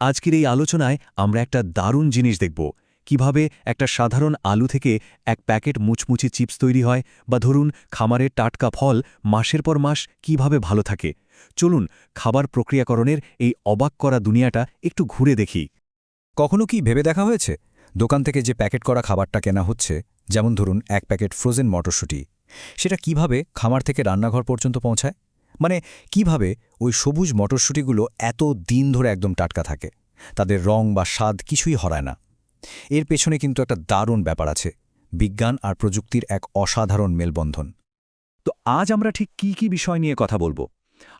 আজকের এই আলোচনায় আমরা একটা দারুণ জিনিস দেখব। কীভাবে একটা সাধারণ আলু থেকে এক প্যাকেট মুচমুচি চিপস তৈরি হয় বা ধরুন খামারের টাটকা ফল মাসের পর মাস কীভাবে ভালো থাকে। চলুন খাবার প্রক্রিয়াকরণের এই অবাক করা দুনিয়াটা একটু ঘুরে দেখি। কখনো কি ভেবে দেখা হয়েছে? দোকান থেকে যে প্যাকেট করা খাবারটা কেনা হচ্ছে, যেমন ধরুন এক প্যাকেট ফ্রোজেন মটরশুঁটি, সেটা কীভাবে খামার থেকে রান্নাঘর পর্যন্ত পৌঁছায়? মানে কীভাবে ওই সবুজ মটরশুঁটিগুলো এত দিন ধরে একদম টাটকা থাকে? তাদের রং বা স্বাদ কিছুই হরায় না। এর পেছনে কিন্তু একটা দারুণ ব্যাপার আছে, বিজ্ঞান আর প্রযুক্তির এক অসাধারণ মেলবন্ধন। তো আজ আমরা ঠিক কি কি বিষয় নিয়ে কথা বলব?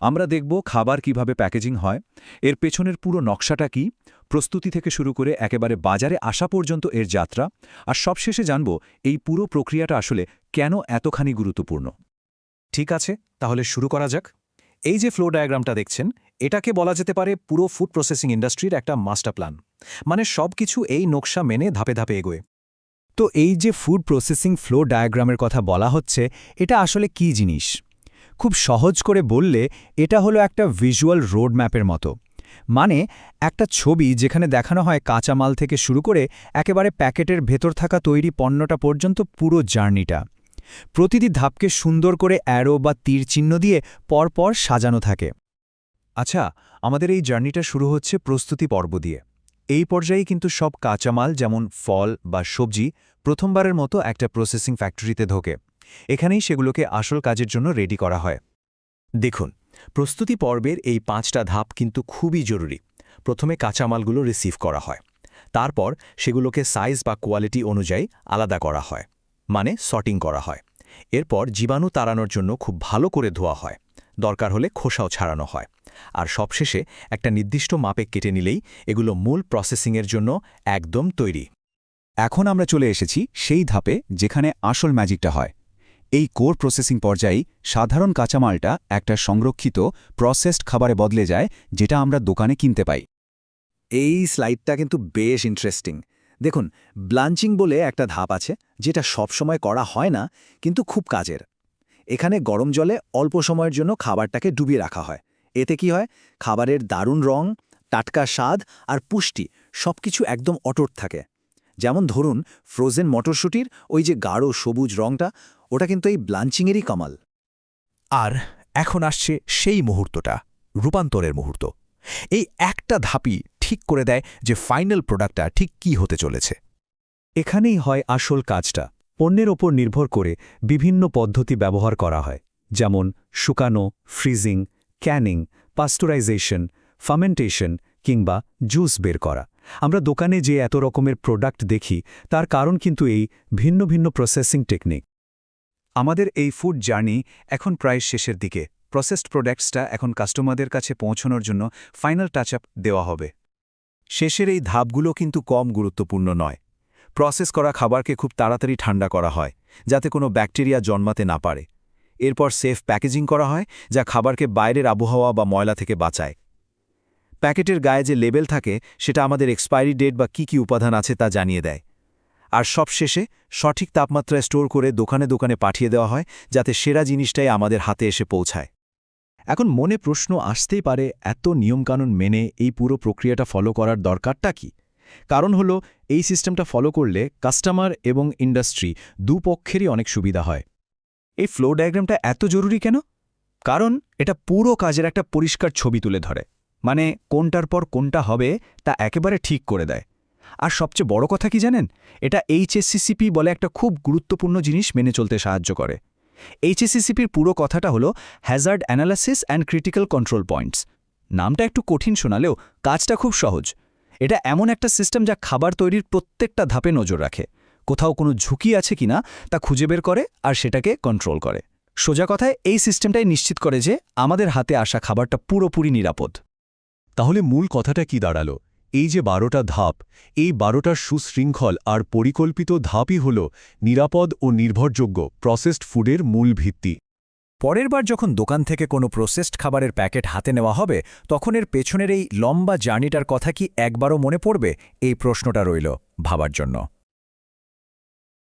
আমরা দেখব খাবার কীভাবে প্যাকেজিং হয়, এর পেছনের পুরো নকশাটা কি, প্রস্তুতি থেকে শুরু করে একেবারে বাজারে আসা পর্যন্ত এর যাত্রা, আর সবশেষে জানব এই পুরো প্রক্রিয়াটা আসলে কেন এতখানি গুরুত্বপূর্ণ। ঠিক আছে? তাহলে শুরু করা যাক। এই যে ফ্লো ডায়াগ্রামটা দেখছেন, এটাকে বলা যেতে পারে পুরো ফুড প্রসেসিং ইন্ডাস্ট্রির একটা মাস্টার প্ল্যান মানে সব কিছু এই নকশা মেনে ধাপে ধাপে এগোয়। তো এই যে ফুড প্রসেসিং ফ্লো ডায়াগ্রামের কথা বলা হচ্ছে, এটা আসলে কি জিনিস? খুব সহজ করে বললে, এটা হলো একটা ভিজুয়াল রোড ম্যাপের মতো। মানে একটা ছবি যেখানে দেখানো হয় কাঁচামাল থেকে শুরু করে একেবারে প্যাকেটের ভেতর থাকা তৈরি পণ্যটা পর্যন্ত পুরো জার্নিটা। প্রতিটি ধাপকে সুন্দর করে অ্যারো বা তীর চিহ্ন দিয়ে পরপর সাজানো থাকে। আচ্ছা আমাদের এই জার্নিটা শুরু হচ্ছে প্রস্তুতি পর্ব দিয়ে। এই পর্যায়ে কিন্তু সব কাঁচামাল যেমন ফল বা সবজি প্রথমবারের মতো একটা প্রসেসিং ফ্যাক্টরিতে ঢোকে। এখানেই সেগুলোকে আসল কাজের জন্য রেডি করা হয়। দেখুন, প্রস্তুতি পর্বের এই পাঁচটা ধাপ কিন্তু খুবই জরুরি। প্রথমে কাঁচামালগুলো রিসিভ করা হয়। তারপর সেগুলোকে সাইজ বা কোয়ালিটি অনুযায়ী আলাদা করা হয়। মানে সর্টিং করা হয়। এরপর জীবাণু তাড়ানোর জন্য খুব ভালো করে ধোয়া হয়। দরকার হলে খোসাও ছাড়ানো হয়। আর সবশেষে একটা নির্দিষ্ট মাপে কেটে নিলেই এগুলো মূল প্রসেসিংয়ের জন্য একদম তৈরি। এখন আমরা চলে এসেছি সেই ধাপে যেখানে আসল ম্যাজিকটা হয়। এই কোর প্রসেসিং পর্যায়েই সাধারণ কাঁচামালটা একটা সংরক্ষিত প্রসেসড খাবারে বদলে যায়, যেটা আমরা দোকানে কিনতে পাই। এই স্লাইডটা কিন্তু বেশ ইন্টারেস্টিং দেখুন, ব্লাঞ্চিং বলে একটা ধাপ আছে, যেটা সবসময় করা হয় না, কিন্তু খুব কাজের। এখানে গরম জলে অল্প সময়ের জন্য খাবারটাকে ডুবিয়ে রাখা হয়। এতে কি হয়? খাবারের দারুণ রং, টাটকা স্বাদ আর পুষ্টি সবকিছু একদম অটট থাকে। যেমন ধরুন ফ্রোজেন মটরশুটির ওই যে গাঢ় সবুজ রংটা, ওটা কিন্তু এই ব্লাঞ্চিংয়েরই কামাল। আর এখন আসছে সেই মুহূর্তটা, রূপান্তরের মুহূর্ত। এই একটা ধাপই ঠিক করে দেয় যে ফাইনাল প্রোডাক্টটা ঠিক কি হতে চলেছে। এখানেই হয় আসল কাজটা। পণ্যের ওপর নির্ভর করে বিভিন্ন পদ্ধতি ব্যবহার করা হয়, যেমন শুকানো ফ্রিজিং ক্যানিং পাস্টুরাইজেশন ফার্মেন্টেশন কিংবা জুস বের করা। আমরা দোকানে যে এত রকমের প্রোডাক্ট দেখি, তার কারণ কিন্তু এই ভিন্ন ভিন্ন প্রসেসিং টেকনিক আমাদের এই ফুড জার্নি এখন প্রায় শেষের দিকে। প্রসেসড প্রোডাক্টসটা এখন কাস্টমারদের কাছে পৌঁছানোর জন্য ফাইনাল টাচ আপ দেওয়া হবে। শেষের এই ধাপগুলো কিন্তু কম গুরুত্বপূর্ণ নয়। প্রসেস করা খাবারকে খুব তাড়াতাড়ি ঠান্ডা করা হয়, যাতে কোনো ব্যাকটেরিয়া জন্মাতে না পারে। এরপর সেফ প্যাকেজিং করা হয়, যা খাবারকে বাইরের আবহাওয়া বা ময়লা থেকে বাঁচায়। প্যাকেটের গায়ে যে লেবেল থাকে, সেটা আমাদের এক্সপায়ারি ডেট বা কি কি উপাদান আছে তা জানিয়ে দেয়। আর সবশেষে, সঠিক তাপমাত্রায় স্টোর করে দোকানে দোকানে পাঠিয়ে দেওয়া হয়, যাতে সেরা জিনিসটাই আমাদের হাতে এসে পৌঁছায়। এখন মনে প্রশ্ন আসতেই পারে, এত নিয়মকানুন মেনে এই পুরো প্রক্রিয়াটা ফলো করার দরকারটা কি? কারণ হলো, এই সিস্টেমটা ফলো করলে কাস্টমার এবং ইন্ডাস্ট্রি দুপক্ষেরই অনেক সুবিধা হয়। এই ফ্লো ডায়াগ্রামটা এত জরুরি কেন? কারণ এটা পুরো কাজের একটা পরিষ্কার ছবি তুলে ধরে। মানে কোনটার পর কোনটা হবে তা একেবারে ঠিক করে দেয়। আর সবচেয়ে বড় কথা কি জানেন? এটা এইচএসসিসিপি বলে একটা খুব গুরুত্বপূর্ণ জিনিস মেনে চলতে সাহায্য করে। এইচএসসিসিপির পুরো কথাটা হলো hazard analysis and critical control points নামটা একটু কঠিন শোনালেও কাজটা খুব সহজ। এটা এমন একটা সিস্টেম যা খাবার তৈরির প্রত্যেকটা ধাপে নজর রাখে। কোথাও কোনো ঝুঁকি আছে কিনা তা খুঁজে বের করে আর সেটাকে কন্ট্রোল করে। সোজা কথায় এই সিস্টেমটাই নিশ্চিত করে যে আমাদের হাতে আসা খাবারটা পুরোপুরি নিরাপদ। তাহলে মূল কথাটা কি দাঁড়াল? এই যে বারোটা ধাপ, এই বারোটার সুশৃঙ্খল আর পরিকল্পিত ধাপই হল নিরাপদ ও নির্ভরযোগ্য প্রসেসড ফুডের মূল ভিত্তি। পরের বার যখন দোকান থেকে কোনো প্রসেসড খাবারের প্যাকেট হাতে নেওয়া হবে, তখন এর পেছনের এই লম্বা জার্নিটার কথা কি একবারও মনে পড়বে? এই প্রশ্নটা রইল ভাবার জন্য।